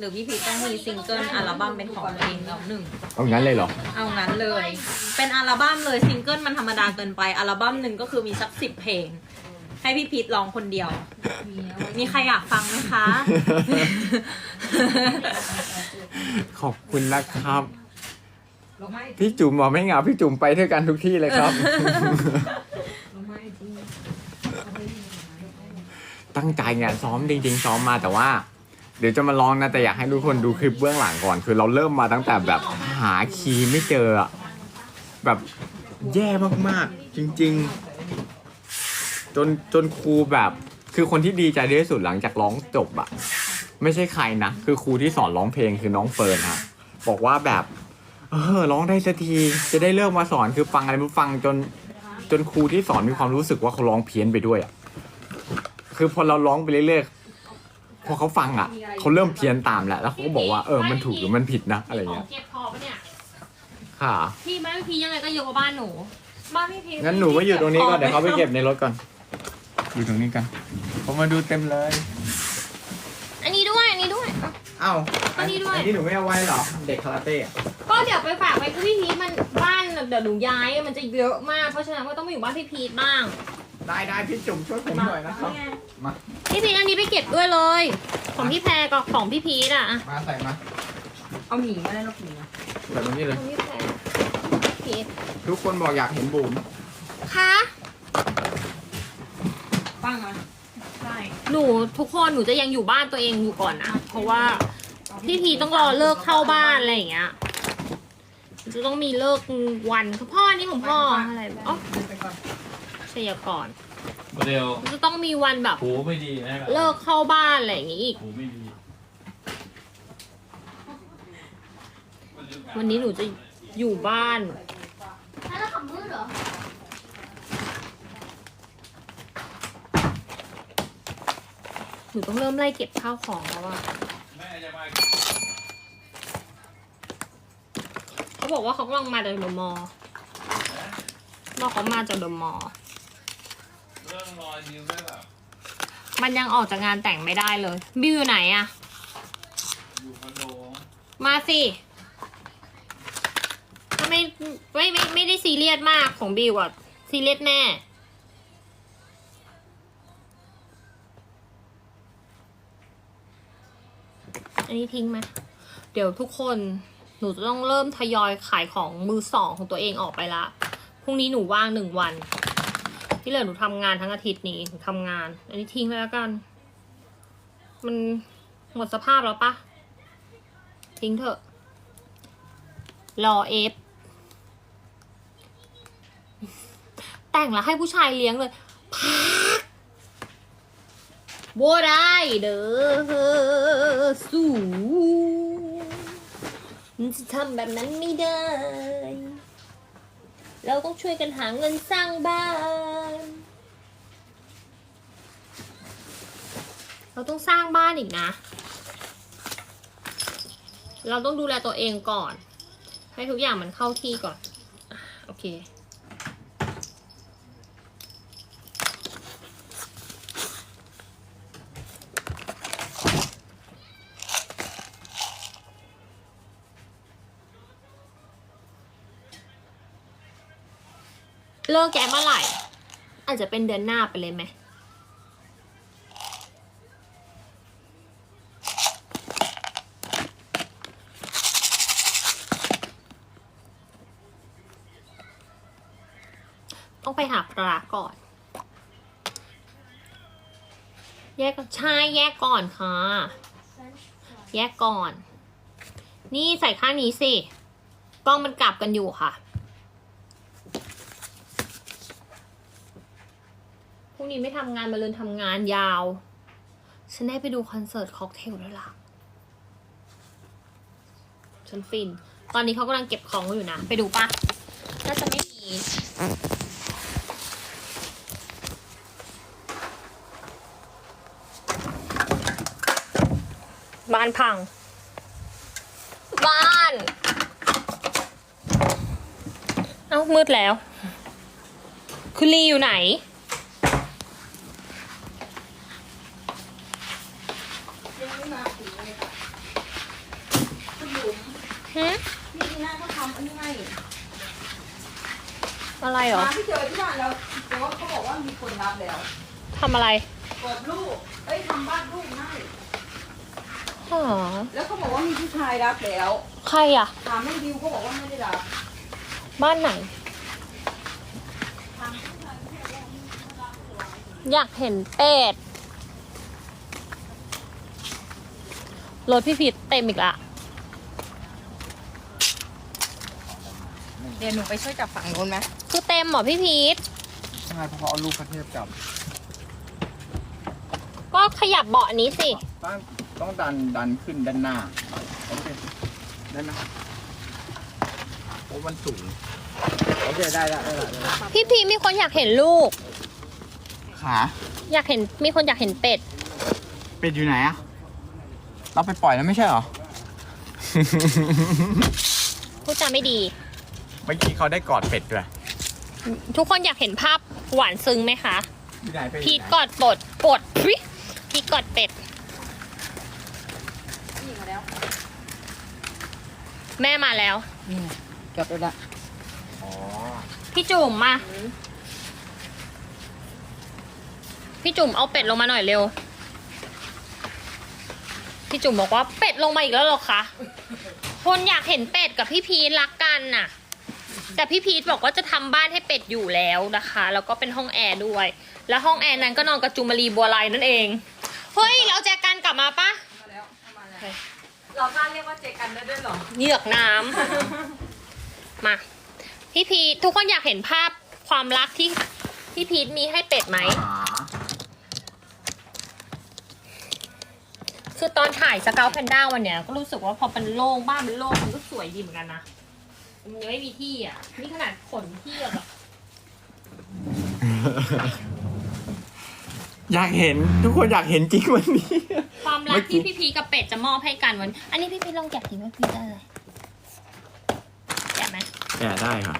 หรือพี่พีชต้องมีซิงเกิลอัลบั้มเป็นของตัวเองแล้วหนึ่ง เอางั้นเลยเหรอ เอางั้นเลย เป็นอัลบั้มเลยซิงเกิลมันธรรมดาเกินไปอัลบั้มหนึ่งก็คือมีสักสิบเพลง ให้พี่พีทร้องคนเดียว มีใครอยากฟังไหมคะ ขอบคุณนะครับพี่จุ๋มบอกไม่เหงาพี่จุ๋มไปด้วยกันทุกที่เลยครับตั้งใจงานซ้อมจริงๆซ้อมมาแต่ว่า เดี๋ยวจะมาลองนะแต่อยากให้ทุกคนดูคลิปเบื้องหลังก่อน คือเราเริ่มมาตั้งแต่แบบหาคีย์ไม่เจออะแบบแย่มากๆ จริง ๆ จนจนครูแบบคือคนที่ดีใจที่สุดหลังจากร้องจบอะไม่ใช่ใครนะ คือครูที่สอนร้องเพลงคือน้องเฟิร์นฮะบอกว่าแบบ เออร้องได้สักทีจะได้เลิกมาสอนคือฟังอะไรไม่ฟังจนจนครูที่สอนมีความรู้สึกว่าเขาร้องเพี้ยนไปด้วยอะคือพอเราร้องไปเรื่อยๆ พอเขาฟังอะเขาเริ่มเพี้ยนตามแหละแล้วเขาก็บอกว่าเออมันถูกหรือมันผิดนะอะไรเงี้ยเก็บพอปะเนี่ยค่ะ พี่บ้านพี่ยังไงก็เยอะกว่าบ้านหนู บ้านพี่พีทงั้นหนูมาอยู่ตรงนี้ก่อนเดี๋ยวเขาไปเก็บในรถก่อน อยู่ตรงนี้กันผมมาดูเต็มเลย อันนี้ด้วยอันนี้ด้วยอ้าวอันนี้ด้วย อันนี้หนูไม่เอาไว้เหรอ เด็กคาราเต้อะก็เดี๋ยวไปฝากไว้กับพี่พีทมันบ้านเดี๋ยวหนูย้ายมันจะเยอะมากเพราะฉะนั้นก็ต้องมาอยู่บ้านพี่พีทบ้าง ได้ได้พี่จุ๋มช่วยผมหน่อยนะครับ มาพี่พีทอันนี้ไปเก็บด้วยเลย ของพี่แพรกับของพี่พีทอะอะมาใส่มาเอาหมีมาได้หรอกหมีนะใส่ตรงนี้เลย ของพี่แพรพีททุกคนบอกอยากเห็นบุ๋มคะฟังมาใช่หนูทุกคนหนูจะยังอยู่บ้านตัวเองอยู่ก่อนนะเพราะว่าพี่พีทต้องรอเลิกเข้าบ้านอะไรอย่างเงี้ยจะต้องมีเลิกวันพ่อนี่ของพ่ออะไรอ๋อ ไปก่อนชัยกรโมเดลจะต้องมีวันแบบ หูไม่ดีนะแบบเลิกเข้าบ้านอะไรอย่างงี้อีก หูไม่ดีวันนี้หนูจะอยู่บ้าน แล้วขับมือเหรอ หนูต้องเริ่มไล่เก็บข้าวของแล้วอะแม่จะมาเขาบอกว่าเขากำลังมาจากเดอะมอลล์บอกเขามาจากเดอะมอลล์ เรื่องรอยนิ้วได้แบบมันยังออกจากงานแต่งไม่ได้เลย บิวอยู่ไหนอะอยู่คอนโดมาสิถ้าไม่ไม่ไม่ไม่ได้ซีเรียสมากของบิวอะซีเรียสแน่ อันนี้ทิ้งไหมเดี๋ยวทุกคนหนูจะต้องเริ่มทยอยขายของมือสองของตัวเองออกไปละ พรุ่งนี้หนูว่างหนึ่งวัน ที่เหลือหนูทำงานทั้งอาทิตย์นี้หนูทำงาน อันนี้ทิ้งไปแล้วกัน มันหมดสภาพแล้วปะทิ้งเถอะ รอเอฟแต่งแล้วให้ผู้ชายเลี้ยงเลยพักบัวได้เด้อสู้มันจะทำแบบนั้นไม่ได้ เราต้องช่วยกันหาเงินสร้างบ้าน เราต้องสร้างบ้านอีกนะ เราต้องดูแลตัวเองก่อน ให้ทุกอย่างมันเข้าที่ก่อน โอเค เลิกแกเมื่อไหร่ อาจจะเป็นเดือนหน้าไปเลยไหม ต้องไปหาปลาก่อน แยกใช่แยกก่อนค่ะ แยกก่อน นี่ใส่ข้างนี้สิ กล้องมันกลับกันอยู่ค่ะพรุ่งนี้ไม่ทำงานมาเรือนทำงานยาว ฉันได้ไปดูคอนเสิร์ตค็อกเทลด้วล่ะ ฉันฟิน ตอนนี้เขากำลังเก็บของอยู่นะ ไปดูปะน่าจะไม่มี บ้านพัง บ้าน เอ้ามืดแล้ว คุณลีอยู่ไหน ยังไยค่ะคุม่ง่าเขาทำอันนี้ใอะไรหรอมาพี่เจอที่บ้านแล้วแต่ว่าเขาบอกว่ามีคนรับแล้วทำอะไร กดลูกเอ้ยทำบ้านลูกให้ อ๋อแล้วเขาบอกว่ามีผู้ชายรับแล้วใครอะ ถามแม่ดิวเขาบอกว่าไม่ได้รับบ้านไหน อยากเห็นเป็ดรถพี่พีทเต็มอีกละเดี๋ยวหนูไปช่วยจับฝั่งโน้นไหมคือเต็มเหรอพี่พีทใช่เพราะเขาเอาลูกพระเทพกลับก็ขยับเบาะอันนี้สิต้อง ต้องดันดันขึ้นด้านหน้าโอเคได้ไหมโอ้มันสูงโอเคได้ได้ได้ได้พี่พีทมีคนอยากเห็นลูก ขาอยากเห็นมีคนอยากเห็นเป็ด เป็ดอยู่ไหนอะเราไปปล่อยแล้วไม่ใช่เหรอ พูดจาไม่ดี เมื่อกี้เขาได้กอดเป็ดด้วยทุกคนอยากเห็นภาพหวานซึ้งไหมคะ อยู่ไหนเป็ดพีทกอดปดปดพิพีทกอดเป็ด นี่มาแล้ว แม่มาแล้ว นี่ไงจับไปละอ๋อพี่จุ๋มมา พี่จุ๋มเอาเป็ดลงมาหน่อยเร็ว พี่จุ๋มบอกว่าเป็ดลงมาอีกแล้วเหรอคะ คนอยากเห็นเป็ดกับพี่พีทรักกันน่ะ แต่พี่พีทบอกว่าจะทำบ้านให้เป็ดอยู่แล้วนะคะ แล้วก็เป็นห้องแอร์ด้วย แล้วห้องแอร์นั้นก็นอนกับจุมารีบัวไลนั่นเอง เฮ้ย เราแจกันกลับมาปะ มาแล้วเอามาแล้ว เรากล้าเรียกว่าเจกันได้ด้วยเหรอ เหยือกน้ำ มา พี่พีททุกคนอยากเห็นภาพความรักที่พี่พีทมีให้เป็ดไหมขาคือตอนถ่ายสเกลแพนด้าวันเนี้ยก็รู้สึกว่าพอเป็นโล่งบ้านเป็นโล่งมันก็สวยดีเหมือนกันนะมันยังไม่มีที่อะ นี่ขนาดขนที่อะแบบ อยากเห็นทุกคนอยากเห็นจริงวันนี้ ความรัเมื่กอกี้ที่พี่พีทกับเป็ดจะมอบให้กันวัน อันนี้พี่พีทลองแกะทีไหมพี่ได้เลยแกะไหมแกะได้ค่ะ